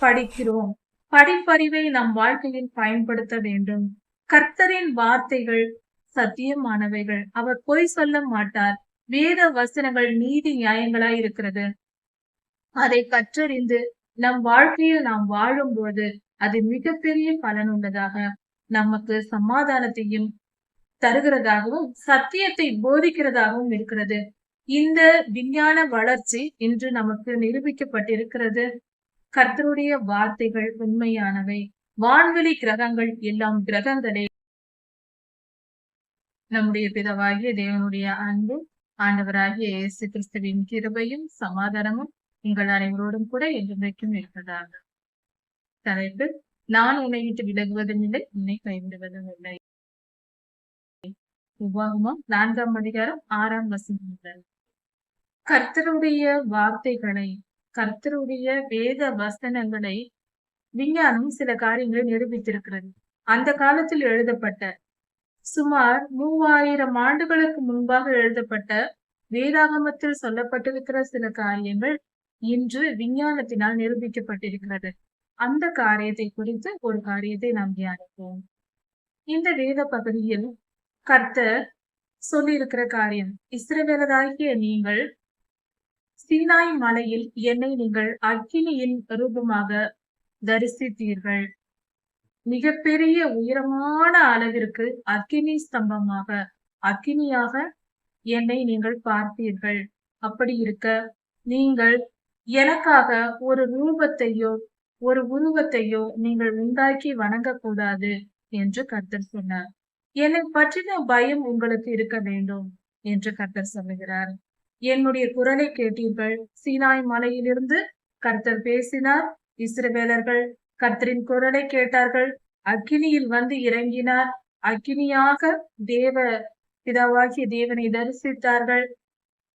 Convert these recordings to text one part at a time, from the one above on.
படிக்கிறோம். படிப்பறிவை நம் வாழ்க்கையில் பயன்படுத்த வேண்டும். கர்த்தரின் வார்த்தைகள் சத்தியமானவைகள். அவர் பொய் சொல்ல மாட்டார். வேத வசனங்கள் நீதி நியாயங்களாய் இருக்கிறது. அதை கற்றறிந்து நம் வாழ்க்கையில் நாம் வாழும்போது அது மிகப்பெரிய பலனுள்ளதாக நமக்கு சமாதானத்தையும் தருகிறதாகவும் சத்தியத்தை போதிக்கிறதாகவும் இருக்கிறது. இந்த விஞ்ஞான வளர்ச்சி இன்று நமக்கு நிரூபிக்கப்பட்டிருக்கிறது. கர்த்தருடைய வார்த்தைகள் உண்மையானவை. வான்வெளி கிரகங்கள் எல்லாம் கிரகங்களே. நம்முடைய பிதவாகிய தேவனுடைய அன்பு ஆண்டவராகிய இயேசு கிறிஸ்துவின் கிருபையும் சமாதானமும் உங்கள் அனைவரோடும் கூட என்றைக்கும் இருப்பதாக. தலைப்பு நான் உன்னை விட்டு விலகுவதும் இல்லை உன்னை கைவிடுவதும் இல்லை. உபாகமம் நான்காம் அதிகாரம் ஆறாம் வசனம் கர்த்தருடைய வார்த்தைகளை கர்த்தருடைய வேத வசனங்களை விஞ்ஞானம் சில காரியங்களை நிரூபித்திருக்கிறது. அந்த காலத்தில் எழுதப்பட்ட சுமார் மூவாயிரம் ஆண்டுகளுக்கு முன்பாக எழுதப்பட்ட வேதாகமத்தில் சொல்லப்பட்டிருக்கிற சில காரியங்கள் இன்று விஞ்ஞானத்தினால் நிரூபிக்கப்பட்டிருக்கிறது. அந்த காரியத்தை குறித்து ஒரு காரியத்தை நாம் தியானிப்போம். இந்த வேத பகுதியில் கர்த்தர் சொல்லியிருக்கிற காரியம் இஸ்ரவேலராகிய நீங்கள் சீனாய் மலையில் என்னை நீங்கள் அக்கினியின் ரூபமாக தரிசித்தீர்கள். மிகப்பெரிய உயரமான அளவிற்கு அக்கினி ஸ்தம்பமாக அக்கினியாக என்னை நீங்கள் பார்த்தீர்கள். அப்படி இருக்க நீங்கள் எனக்காக ஒரு ரூபத்தையோ ஒரு உருவத்தையோ நீங்கள் உண்டாக்கி வணங்கக்கூடாது என்று கர்த்தர் சொன்னார். என்னை பற்றின பயம் உங்களுக்கு இருக்க வேண்டும் என்று கர்த்தர் சொல்லுகிறார். என்னுடைய குரலை கேட்டீர்கள். சீனாய் மலையிலிருந்து கர்த்தர் பேசினார். இஸ்ரவேலர்கள் கர்த்தரின் குரலை கேட்டார்கள். அக்கினியில் வந்து இறங்கினார். அக்கினியாக தேவ பிதாவாகிய தேவனை தரிசித்தார்கள்.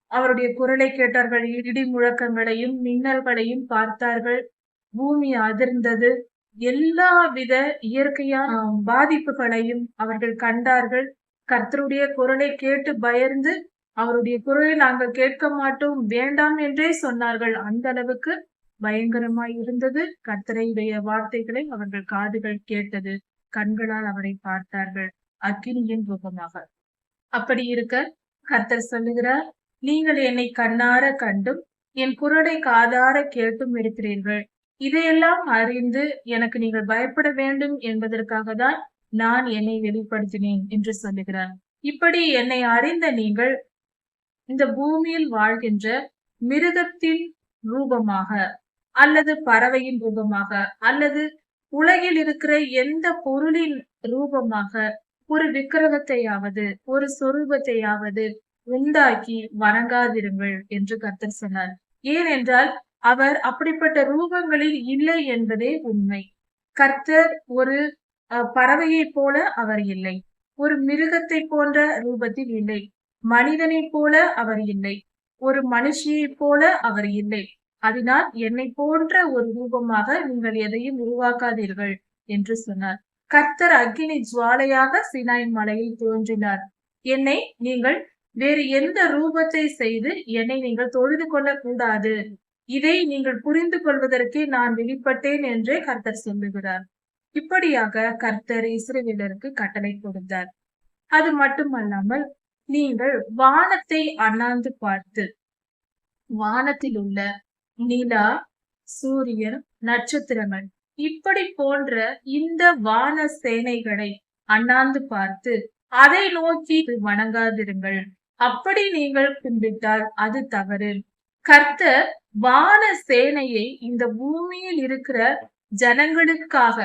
அவருடைய குரலை கேட்டார்கள். இடி முழக்கங்களையும் மின்னல்களையும் பார்த்தார்கள். பூமி அதிர்ந்தது. எல்லாவித இயற்கையான பாதிப்புகளையும் அவர்கள் கண்டார்கள். கர்த்தருடைய குரலை கேட்டு பயந்து அவருடைய குரலை நாங்கள் கேட்க மாட்டோம் வேண்டாம் என்றே சொன்னார்கள். அந்த அளவுக்கு பயங்கரமாய் இருந்தது. கர்த்தரையுடைய வார்த்தைகளை அவர்கள் காதுகள் கேட்டது. கண்களால் அவரை பார்த்தார்கள். அக்கினியின் ரூபமாக. அப்படி இருக்க கர்த்தர் சொல்லுகிறார் நீங்கள் என்னை கண்ணார கண்டும் என் குரலை காதார கேட்டும் இருக்கிறீர்கள். இதையெல்லாம் அறிந்து எனக்கு நீங்கள் பயப்பட வேண்டும் என்பதற்காக தான் நான் என்னை வெளிப்படுத்தினேன் என்று சொல்லுகிறார். இப்படி என்னை அறிந்த நீங்கள் இந்த பூமியில் வாழ்கின்ற மிருகத்தின் ரூபமாக அல்லது பறவையின் ரூபமாக அல்லது உலகில் இருக்கிற எந்த பொருளின் ரூபமாக ஒரு விக்கிரகத்தையாவது ஒரு சொரூபத்தையாவது உண்டாக்கி வணங்காதிருங்கள் என்று கர்த்தர் சொன்னார். ஏனென்றால் அவர் அப்படிப்பட்ட ரூபங்களில் இல்லை என்பதே உண்மை. கர்த்தர் ஒரு பறவையை போல அவர் இல்லை. ஒரு மிருகத்தை போன்ற ரூபத்தில் இல்லை. மனிதனைப் போல அவர் இல்லை. ஒரு மனுஷியைப் போல அவர் இல்லை. அதனால் என்னை போன்ற ஒரு ரூபமாக நீங்கள் எதையும் உருவாக்காதீர்கள் என்று சொன்னார். கர்த்தர் அக்னி ஜுவாலையாக சினாய் மலையில் தோன்றினார். என்னை நீங்கள் வேறு எந்த ரூபத்தை செய்து என்னை நீங்கள் தொழுது கொள்ள கூடாது இதை நீங்கள் புரிந்து கொள்வதற்கே நான் வெளிப்பட்டேன் என்றே கர்த்தர் சொல்லுகிறார். இப்படியாக கர்த்தர் இஸ்ரேலருக்கு கட்டளை கொடுத்தார். அது மட்டுமல்லாமல் நீங்கள் வானத்தை அண்ணாந்து பார்த்து வானத்தில் உள்ள நிலா சூரியன் நட்சத்திரங்கள் இப்படி போன்ற இந்த வான சேனைகளை அண்ணாந்து பார்த்து அதை நோக்கி வணங்காதிருங்கள். அப்படி நீங்கள் கும்பிட்டால் அது தவறு. கர்த்தர் வான சேனையை இந்த பூமியில் இருக்கிற ஜனங்களுக்காக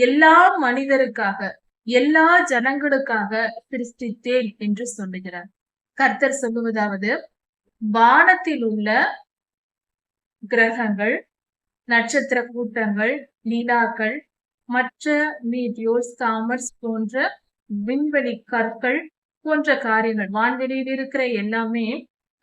எல்லா மனிதருக்காக எல்லா ஜனங்களுக்காக சிருஷ்டித்தேன் என்று சொல்லுகிறார். கர்த்தர் சொல்லுவதாவது வானத்தில் உள்ள கிரகங்கள் நட்சத்திர கூட்டங்கள் நிலாக்கள் மற்ற மீடியோஸ் காமர்ஸ் போன்ற விண்வெளி கற்கள் போன்ற காரியங்கள் வான்வெளியில் இருக்கிற எல்லாமே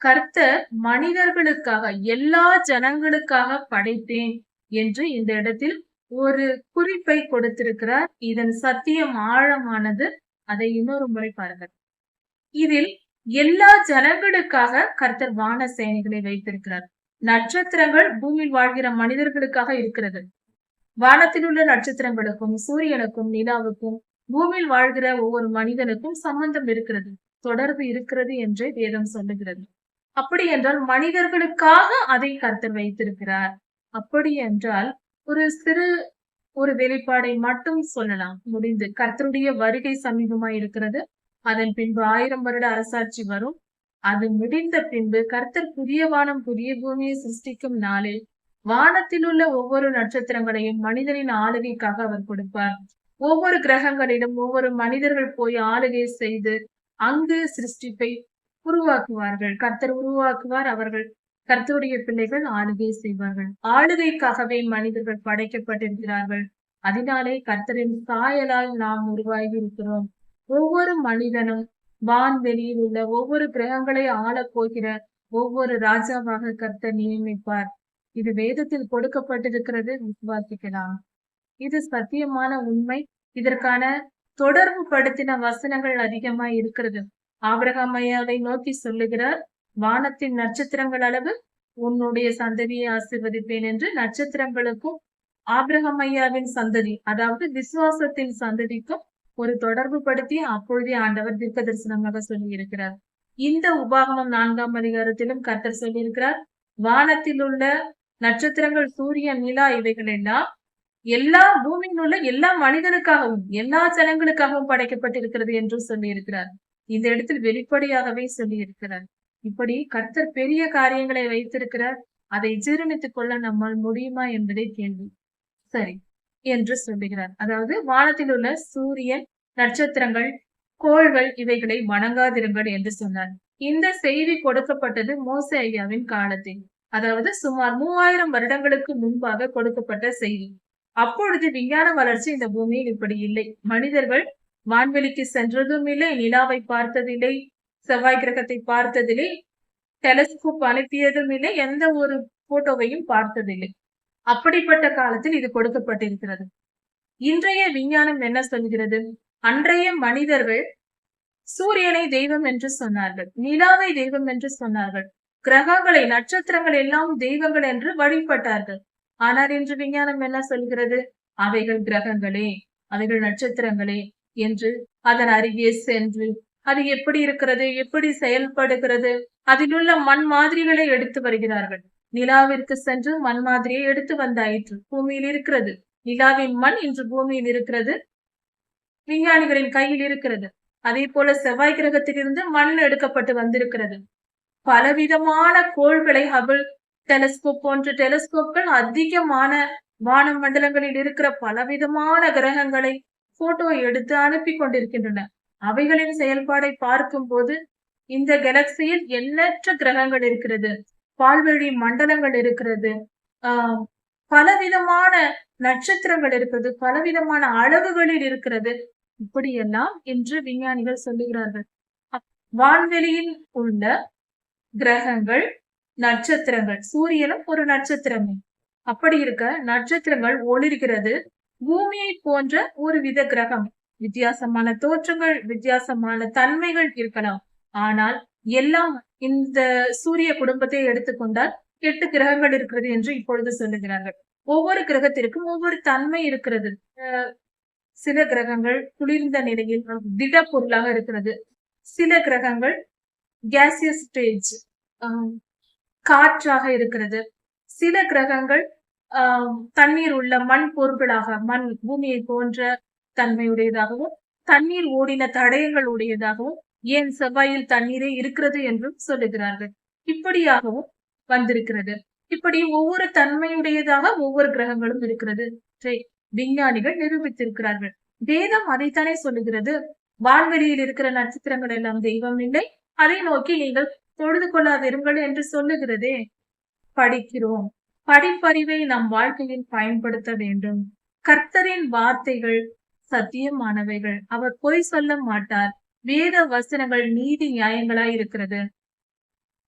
கர்த்தர் மனிதர்களுக்காக எல்லா ஜனங்களுக்காக படைத்தேன் என்று இந்த இடத்தில் ஒரு குறிப்பை கொடுத்திருக்கிறார். இதன் சத்தியம் ஆழமானது. அதை இன்னொரு முறை பாருங்கள். இதில் எல்லா ஜனங்களுக்காக கர்த்தர் வான சேனைகளை வைத்திருக்கிறார். நட்சத்திரங்கள் பூமியில் வாழ்கிற மனிதர்களுக்காக இருக்கிறது. வானத்தில் உள்ள நட்சத்திரங்களுக்கும் சூரியனுக்கும் நிலாவுக்கும் பூமியில் வாழ்கிற ஒவ்வொரு மனிதனுக்கும் சம்பந்தம் இருக்கிறது. தொடர்பு இருக்கிறது என்றே வேதம் சொல்லுகிறது. அப்படி என்றால் மனிதர்களுக்காக அதை கர்த்தர் வைத்திருக்கிறார். அப்படி என்றால் ஒரு சிறு ஒரு வெளிப்பாடை மட்டும் சொல்லலாம். முடிந்து கர்த்தருடைய வருகை சமீபமாய் இருக்கிறது. அதன் பின்பு ஆயிரம் வருட அரசாட்சி வரும். அது முடிந்த பின்பு கர்த்தர் புதிய வானம் புதிய பூமியை சிருஷ்டிக்கும் நாளில் வானத்தில் உள்ள ஒவ்வொரு நட்சத்திரங்களையும் மனிதனின் ஆளுகைக்காக அவர் கொடுப்பார். ஒவ்வொரு கிரகங்களிலும் ஒவ்வொரு மனிதர்கள் போய் ஆளுகை செய்து அங்கு சிருஷ்டிப்பை உருவாக்குவார்கள். கர்த்தர் உருவாக்குவார் அவர்கள். கர்த்தருடைய பிள்ளைகள் ஆளுகை செய்வார்கள். ஆளுகைக்காகவே மனிதர்கள் படைக்கப்பட்டிருக்கிறார்கள். அதனாலே கர்த்தரின் சாயலால் நாம் உருவாகி இருக்கிறோம் ஒவ்வொரு மனிதனும் வான்வெளியில் உள்ள ஒவ்வொரு கிரகங்களை ஆளப் போகிற ஒவ்வொரு ராஜாவாக கர்த்தர் நியமிப்பார். இது வேதத்தில் கொடுக்கப்பட்டிருக்கிறது. விசுவாசிக்கலாம். இது சத்தியமான உண்மை. இதற்கான தொடர்பு படுத்தின வசனங்கள் அதிகமா இருக்கிறது. ஆபிரகாம் நோக்கி சொல்லுகிறார் வானத்தின் நட்சத்திரங்கள் அளவு உன்னுடைய சந்ததியை ஆசிர்வதிப்பேன் என்று நட்சத்திரங்களுக்கும் ஆபிரகம் ஐயாவின் சந்ததி அதாவது விசுவாசத்தின் சந்ததிக்கும் ஒரு தொடர்பு படுத்தி அப்பொழுதே ஆண்டவர் தீர்க்க தரிசனமாக சொல்லி இருக்கிறார் இந்த உபாகமம் நான்காம் அதிகாரத்திலும் கர்த்தர் சொல்லியிருக்கிறார் வானத்தில் உள்ள நட்சத்திரங்கள் சூரியன் நிலா இவைகள் எல்லாம் எல்லா பூமியில் உள்ள எல்லா மனிதனுக்காகவும் எல்லா ஜனங்களுக்காகவும் படைக்கப்பட்டிருக்கிறது என்று சொல்லியிருக்கிறார். இந்த இடத்தில் வெளிப்படையாகவே சொல்லியிருக்கிறார். இப்படி கர்த்தர் பெரிய காரியங்களை வைத்திருக்கிறார் அதை ஜீரணித்துக் கொள்ள நம்மால் முடியுமா என்பதே கேள்வி. சரி என்று சொல்லுகிறார். அதாவது வானத்தில் உள்ள சூரியன் நட்சத்திரங்கள் கோள்கள் இவைகளை வணங்காதிருங்கள் என்று சொன்னார். இந்த செய்தி கொடுக்கப்பட்டது மோச ஐயாவின் காலத்தில். அதாவது சுமார் மூவாயிரம் வருடங்களுக்கு முன்பாக கொடுக்கப்பட்ட செய்தி. அப்பொழுது விஞ்ஞான வளர்ச்சி இந்த பூமியில் இப்படி இல்லை. மனிதர்கள் வான்வெளிக்கு சென்றதும் இல்லை நிலாவை பார்த்ததில்லை செவ்வாய் கிரகத்தை பார்த்ததில்லை டெலஸ்கோப் அனுப்பியதும் இல்லை எந்த ஒரு போட்டோவையும் பார்த்ததில்லை. அப்படிப்பட்ட காலத்தில் இது கொடுக்கப்பட்டிருக்கிறது. இன்றைய விஞ்ஞானம் என்ன சொல்கிறது? அன்றைய மனிதர்கள் சூரியனை தெய்வம் என்று சொன்னார்கள் நிலாவை தெய்வம் என்று சொன்னார்கள் கிரகங்களை நட்சத்திரங்கள் எல்லாம் தெய்வங்கள் என்று வழிபட்டார்கள். ஆனால் இன்று விஞ்ஞானம் என்ன சொல்கிறது? அவைகள் கிரகங்களே அவைகள் நட்சத்திரங்களே என்று அதன் அருகே சென்று அது எப்படி இருக்கிறது எப்படி செயல்படுகிறது அதிலுள்ள மண் மாதிரிகளை எடுத்து வருகிறார்கள். நிலாவிற்கு சென்று மண் மாதிரியை எடுத்து வந்தாயிற்று பூமியில் இருக்கிறது. நிலாவின் மண் இன்று பூமியில் இருக்கிறது. விஞ்ஞானிகளின் கையில் இருக்கிறது. அதே போல செவ்வாய் கிரகத்திலிருந்து மண் எடுக்கப்பட்டு வந்திருக்கிறது. பலவிதமான கோள்களை ஹபிள் டெலஸ்கோப் போன்ற டெலஸ்கோப்கள் அதிகமான வான மண்டலங்களில் இருக்கிற பலவிதமான கிரகங்களை போட்டோ எடுத்து அனுப்பி கொண்டிருக்கின்றன. அவைகளின் செயல்பாடை பார்க்கும் போது இந்த கெலக்சியில் எண்ணற்ற கிரகங்கள் இருக்கிறது. பால்வெளி மண்டலங்கள் இருக்கிறது. ஆஹ் பலவிதமான நட்சத்திரங்கள் இருக்கிறது. பலவிதமான அளவுகளில் இருக்கிறது. இப்படியெல்லாம் இன்று விஞ்ஞானிகள் சொல்லுகிறார்கள். வான்வெளியில் உள்ள கிரகங்கள் நட்சத்திரங்கள். சூரியனும் ஒரு நட்சத்திரமே. அப்படி இருக்க நட்சத்திரங்கள் ஒளிர்கிறது. பூமியை போன்ற ஒரு வித கிரகம். வித்தியாசமான தோற்றங்கள் வித்தியாசமான தன்மைகள் இருக்கலாம். ஆனால் எல்லாம் இந்த சூரிய குடும்பத்தை எடுத்துக்கொண்டால் எட்டு கிரகங்கள் இருக்கிறது என்று இப்பொழுது சொல்லுகிறார்கள். ஒவ்வொரு கிரகத்திற்கும் ஒவ்வொரு தன்மை இருக்கிறது. சில கிரகங்கள் குளிர்ந்த நிலையில் திட பொருளாக இருக்கிறது. சில கிரகங்கள் கேசியஸ் ஸ்டேஜ் காற்றாக இருக்கிறது. சில கிரகங்கள் தண்ணீர் உள்ள மண் பொருட்களாக மண் பூமியை போன்ற தன்மையுடையதாகவும் தண்ணீர் ஓடின தடயங்கள் உடையதாகவும் ஏன் செவ்வாயில் தண்ணீரே இருக்கிறது என்றும் சொல்லுகிறார்கள். இப்படியாகவும் வந்திருக்கிறது. இப்படி ஒவ்வொரு தன்மையுடையதாக ஒவ்வொரு கிரகங்களும் இருக்கிறது. விஞ்ஞானிகள் நிரூபித்திருக்கிறார்கள். வேதம் அதைத்தானே சொல்லுகிறது. வான்வெளியில் இருக்கிற நட்சத்திரங்கள் எல்லாம் தெய்வம் இல்லை. அதை நோக்கி நீங்கள் தொழுது கொள்ளாதிருங்கள் என்று சொல்லுகிறதே. படிக்கிறோம். படிப்பறிவை நம் வாழ்க்கையில் பயன்படுத்த வேண்டும். கர்த்தரின் வார்த்தைகள் சத்தியமானவைகள். அவர் பொய் சொல்ல மாட்டார். வேத வசனங்கள் நீதி நியாயங்களாய் இருக்கிறது.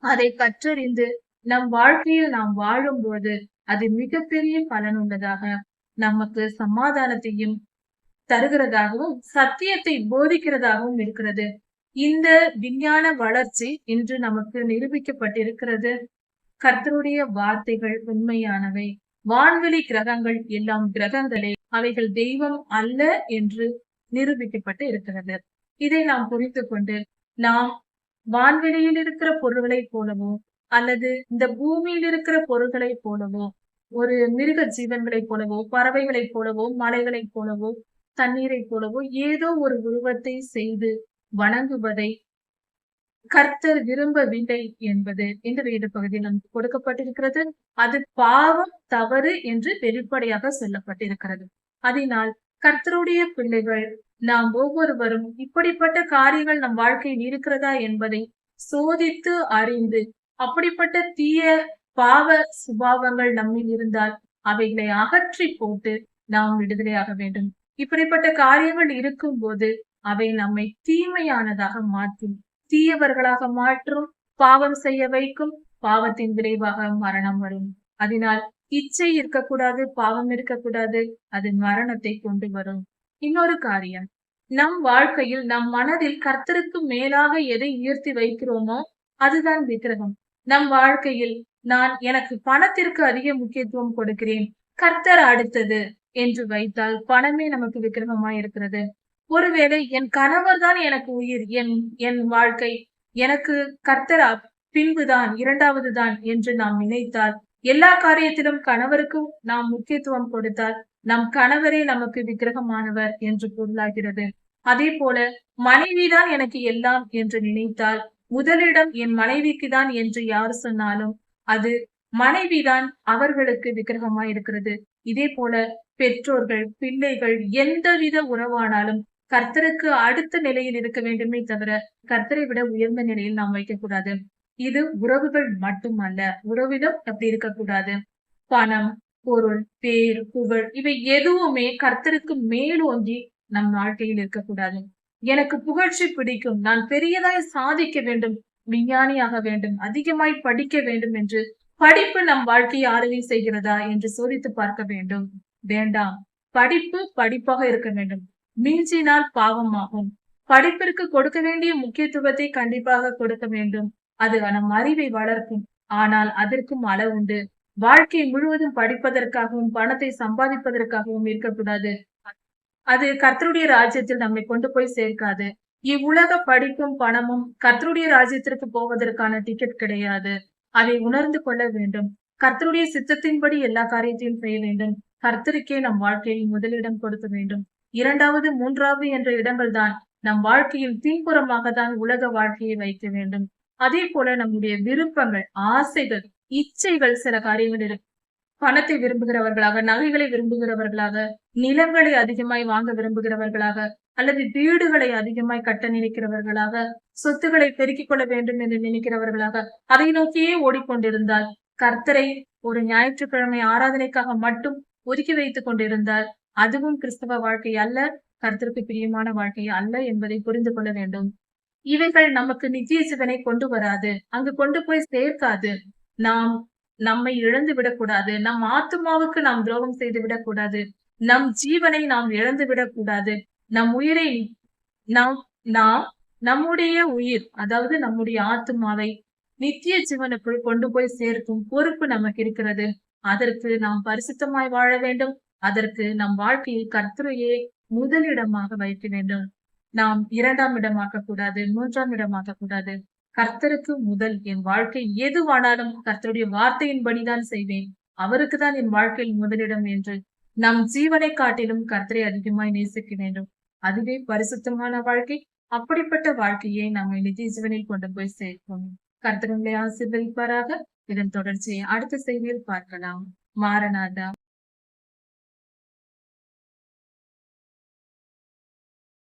அதை கற்றறிந்து நம் வாழ்க்கையில் நாம் வாழும்போது அது மிகப்பெரிய பலனுள்ளதாக நமக்கு சமாதானத்தையும் தருகிறதாகவும் சத்தியத்தை போதிக்கிறதாகவும் இருக்கிறது. இந்த விஞ்ஞான வளர்ச்சி இன்று நமக்கு நிரூபிக்கப்பட்டிருக்கிறது. கர்த்தருடைய வார்த்தைகள் உண்மையானவை. வான்வெளி கிரகங்கள் எல்லாம் கிரகங்களே. அவைகள் தெய்வம் அல்ல என்று நிரூபிக்கப்பட்டு இருக்கிறது. இதை நாம் புரிந்து கொண்டு நாம் வான்வெளியில் இருக்கிற பொருள்களைப் போலவோ அல்லது இந்த பூமியில் இருக்கிற பொருள்களைப் போலவோ ஒரு மிருக ஜீவன்களைப் போலவோ பறவைகளைப் போலவோ மலைகளைப் போலவோ தண்ணீரைப் போலவோ ஏதோ ஒரு உருவத்தை செய்து வணங்குவதை கர்த்தர் விரும்பவில்லை என்பது இந்த வீடு பகுதியில் நமக்கு கொடுக்கப்பட்டிருக்கிறது. அது பாவம் தவறு என்று வெளிப்படையாக சொல்லப்பட்டிருக்கிறது. அதனால் கர்த்தருடைய பிள்ளைகள் நாம் ஒவ்வொருவரும் இப்படிப்பட்ட காரியங்கள் நம் வாழ்க்கையில் இருக்கிறதா என்பதை சோதித்து அறிந்து அப்படிப்பட்ட தீய பாவ சுபாவங்கள் நம்மில் இருந்தால் அவைகளை அகற்றி போட்டு நாம் விடுதலையாக வேண்டும். இப்படிப்பட்ட காரியங்கள் இருக்கும்போது அவை நம்மை தீமையானதாக மாற்றும். தீயவர்களாக மாற்றும் பாவம் செய்ய வைக்கும் பாவத்தின் விளைவாக மரணம் வரும். அதனால் இச்சை இருக்கக்கூடாது பாவம் இருக்கக்கூடாது அது மரணத்தை கொண்டு வரும். இன்னொரு காரியம் நம் வாழ்க்கையில் நம் மனதில் கர்த்தருக்கு மேலாக எதை உயர்த்தி வைக்கிறோமோ அதுதான் விக்கிரகம். நம் வாழ்க்கையில் நான் எனக்கு பணத்திற்கு அதிக முக்கியத்துவம் கொடுக்கிறேன் கர்த்தர் அடுத்தது என்று வைத்தால் பணமே நமக்கு விக்கிரகமாய் இருக்கிறது ஒருவேளை என் கணவர் தான் எனக்கு உயிர் என் என் வாழ்க்கை. எனக்கு கர்த்தரா பின்புதான் இரண்டாவது தான் என்று நாம் நினைத்தால் எல்லா காரியத்திலும் கணவருக்கும் நாம் முக்கியத்துவம் கொடுத்தால் நம் கணவரே நமக்கு விக்கிரகமானவர் என்று பொருளாகிறது. அதே போல மனைவிதான் எனக்கு எல்லாம் என்று நினைத்தால் முதலிடம் என் மனைவிக்கு தான் என்று யார் சொன்னாலும் அது மனைவிதான் அவர்களுக்கு விக்கிரகமாய் இருக்கிறது இதே போல பெற்றோர்கள் பிள்ளைகள் எந்தவித உறவானாலும் கர்த்தருக்கு அடுத்த நிலையில் இருக்க வேண்டுமே தவிர கர்த்தரை விட உயர்ந்த நிலையில் நாம் வைக்கக்கூடாது. இது உறவுகள் மட்டுமல்ல. உறவிலும் அப்படி இருக்கக்கூடாது. பணம் பொருள் பேர் புகழ் இவை எதுவுமே கர்த்தருக்கு மேலோங்கி நம் வாழ்க்கையில் இருக்கக்கூடாது. எனக்கு புகழ்ச்சி பிடிக்கும். நான் பெரியதாய் சாதிக்க வேண்டும். விஞ்ஞானியாக வேண்டும். அதிகமாய் படிக்க வேண்டும் என்று படிப்பு நம் வாழ்க்கையை ஆளுகை செய்கிறதா என்று சோதித்து பார்க்க வேண்டும். வேண்டாம். படிப்பு படிப்பாக இருக்க வேண்டும். மிஞ்சினால் பாவமாகும். படிப்பிற்கு கொடுக்க வேண்டிய முக்கியத்துவத்தை கண்டிப்பாக கொடுக்க வேண்டும். அது நம் அறிவை வளர்க்கும். ஆனால் அதற்கும் அளவுண்டு வாழ்க்கை முழுவதும் படிப்பதற்காகவும் பணத்தை சம்பாதிப்பதற்காகவும் இருக்கக்கூடாது. அது கர்த்தருடைய ராஜ்யத்தில் நம்மை கொண்டு போய் சேர்க்காது. இவ்வுலக படிப்பும் பணமும் கர்த்தருடைய ராஜ்யத்திற்கு போவதற்கான டிக்கெட் கிடையாது. அதை உணர்ந்து கொள்ள வேண்டும். கர்த்தருடைய சித்தத்தின்படி எல்லா காரியத்தையும் செய்ய வேண்டும். கர்த்தருக்கே நம் வாழ்க்கையில் முதலிடம் கொடுக்க வேண்டும். இரண்டாவது மூன்றாவது என்ற இடங்கள் தான் நம் வாழ்க்கையில் பின்புறமாக தான் உலக வாழ்க்கையை வைக்க வேண்டும். அதே போல நம்முடைய விருப்பங்கள் ஆசைகள் இச்சைகள் சில காரியங்கள் இருக்கு. பணத்தை விரும்புகிறவர்களாக நகைகளை விரும்புகிறவர்களாக நிலங்களை அதிகமாய் வாங்க விரும்புகிறவர்களாக அல்லது வீடுகளை அதிகமாய் கட்ட நினைக்கிறவர்களாக சொத்துக்களை பெருக்கிக் கொள்ள வேண்டும் என்று நினைக்கிறவர்களாக அதை நோக்கியே ஓடிக்கொண்டிருந்தால் கர்த்தரை ஒரு ஞாயிற்றுக்கிழமை ஆராதனைக்காக மட்டும் ஒதுக்கி வைத்துக் கொண்டிருந்தால் அதுவும் கிறிஸ்தவ வாழ்க்கை அல்ல கருத்திற்கு பிரியமான வாழ்க்கை அல்ல என்பதை புரிந்து கொள்ள வேண்டும். இவைகள் நமக்கு நித்திய சிவனை கொண்டு வராது. அங்கு கொண்டு போய் சேர்க்காது. நாம் நம்மை இழந்து விடக்கூடாது. நம் ஆத்மாவுக்கு நாம் துரோகம் செய்து விடக்கூடாது. நம் ஜீவனை நாம் இழந்து விடக்கூடாது. நம் உயிரை நாம் நாம் நம்முடைய உயிர் அதாவது நம்முடைய ஆத்மாவை நித்திய ஜீவனுக்குள் கொண்டு போய் சேர்க்கும் பொறுப்பு நமக்கு இருக்கிறது. அதற்கு நாம் பரிசுத்தமாய் வாழ வேண்டும். அதற்கு நம் வாழ்க்கையில் கர்த்தரையே முதலிடமாக வைக்க வேண்டும். நாம் இரண்டாம் இடமாக்க கூடாது மூன்றாம் இடமாக்க கூடாது. கர்த்தருக்கு முதல் என் வாழ்க்கை எதுவானாலும் கர்த்தருடைய வார்த்தையின்படிதான் செய்வேன். அவருக்கு தான் என் வாழ்க்கையில் முதலிடம் என்று நம் ஜீவனை காட்டிலும் கர்த்தரை அதிகமாய் நேசிக்க வேண்டும். அதுவே பரிசுத்தமான வாழ்க்கை. அப்படிப்பட்ட வாழ்க்கையை நம்ம நிதி ஜீவனில் கொண்டு போய் சேர்ப்போம் கர்த்தருங்களை ஆசீர்வதிப்பாராக. இதன் தொடர்ச்சியை அடுத்த செய்தியில் பார்க்கலாம். மாரநாதா